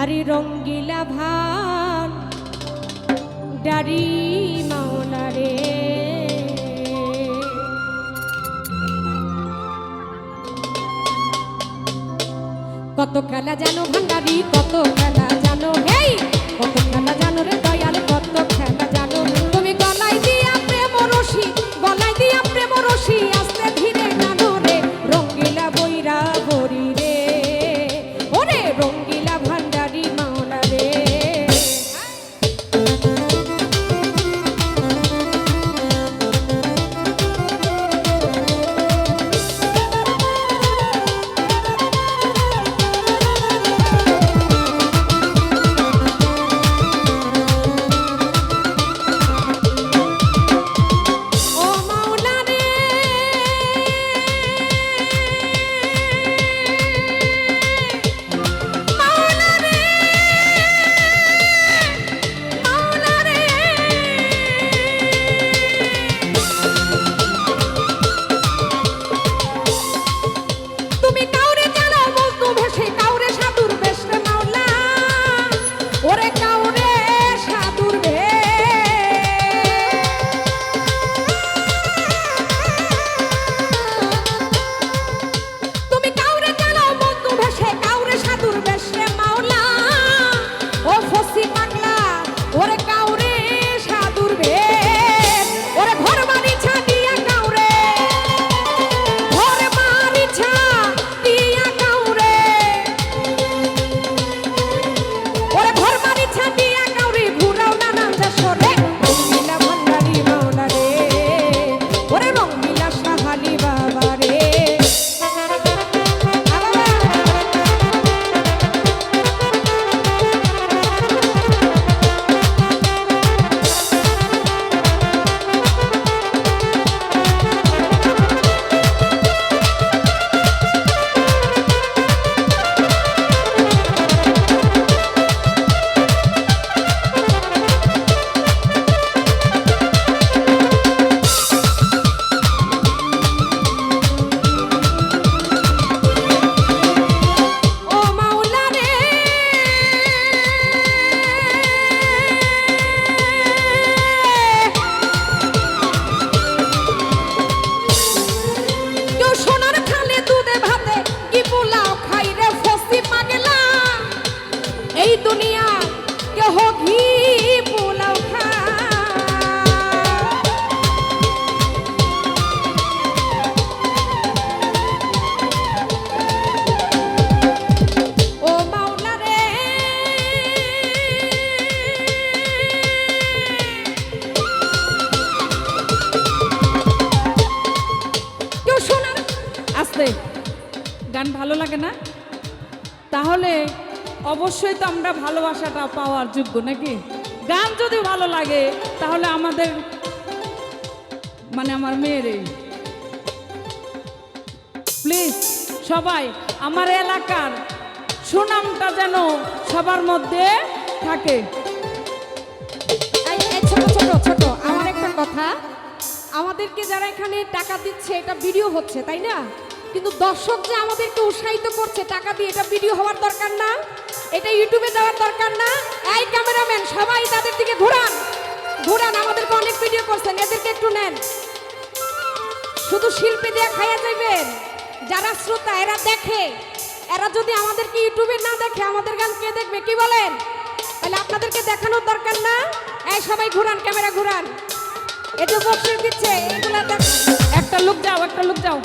আরে রঙ্গিলা ভান ডারি মাওলা রে। কত খেলা জানো ভান্ডারি কত খেলা অবশ্যই তো আমরা ভালোবাসাটা পাওয়ার যোগ্য নাকি? গান যদি ভালো লাগে, তাহলে আমাদের মানে আমার মেয়েরই প্লিজ সবাই, আমার এলাকার সুনামটা যেন সবার মধ্যে থাকে। আমার একটা কথা। আমাদেরকে যারা এখানে টাকা দিচ্ছে, এটা ভিডিও হচ্ছে, তাই না? কিন্তু দর্শক যে আমাদেরকে উৎসাহিত করছে টাকা দিয়ে, এটা ভিডিও হওয়ার দরকার না। এটা ইউটিউবে যাওয়ার দরকার না। এই ক্যামেরাম্যান সবাই তাদের দিকে ঘুরান। ঘুরান, আমাদেরকে অনেক ভিডিও করছেন, এদেরকে একটু নেন। শুধু শিল্পী দিয়ে খাইয়া যাইবেন। যারা শ্রোতা, এরা দেখে। এরা যদি আমাদেরকে ইউটিউবে না দেখে, আমাদের গান কে দেখবে, কি বলেন? তাহলে আপনাদেরকে দেখানোর দরকার না। এই সবাই ঘুরান ক্যামেরা ঘুরান। যে বক্সিস দিচ্ছে, এগুলা একটা লোক যাও একটা লোক যাও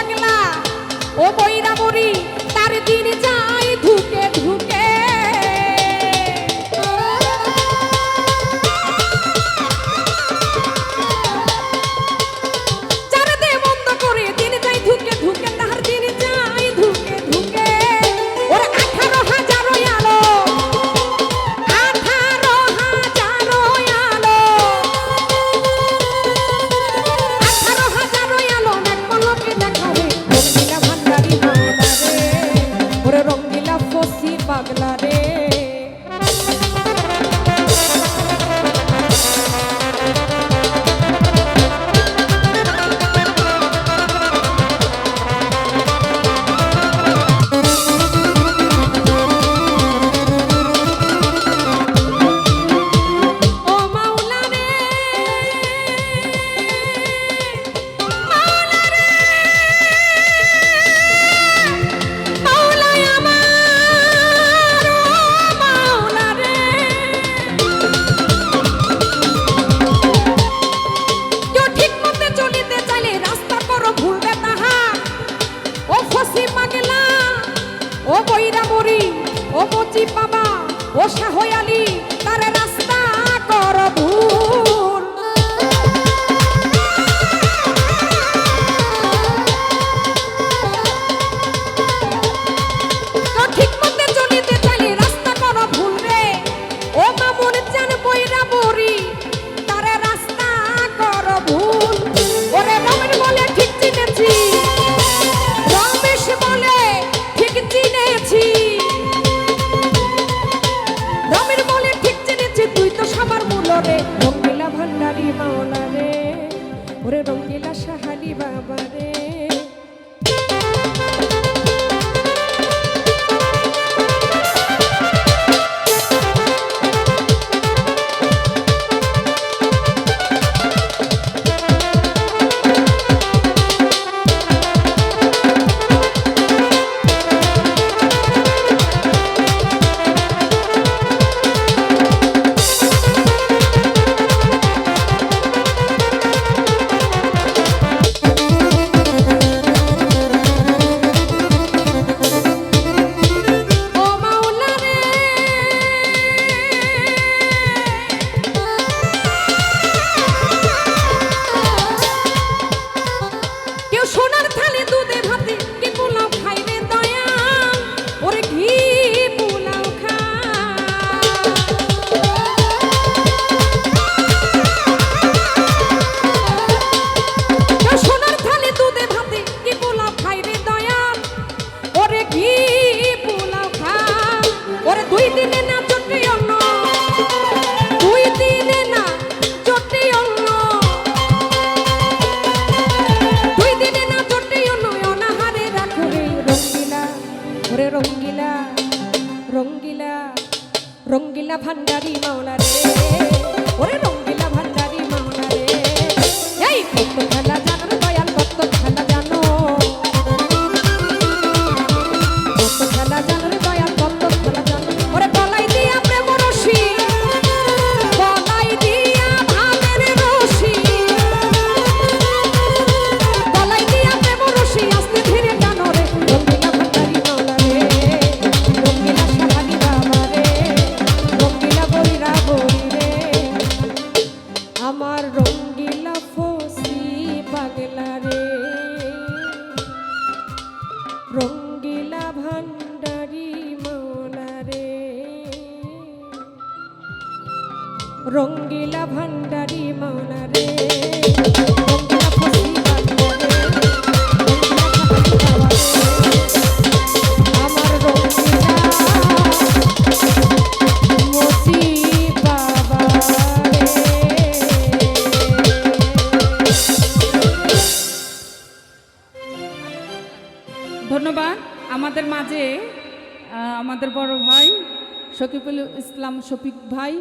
পাগলা। ও বৈরামরি তার দিন যায় ধুকে ধুকে। রঙ্গিলা রঙ্গিলা ভান্ডারি মাওলা রে ওরে রঙ্গিলা ভান্ডারি মাওলা রে। এই বড় ভাই শকিফুল ইসলাম শফিক ভাই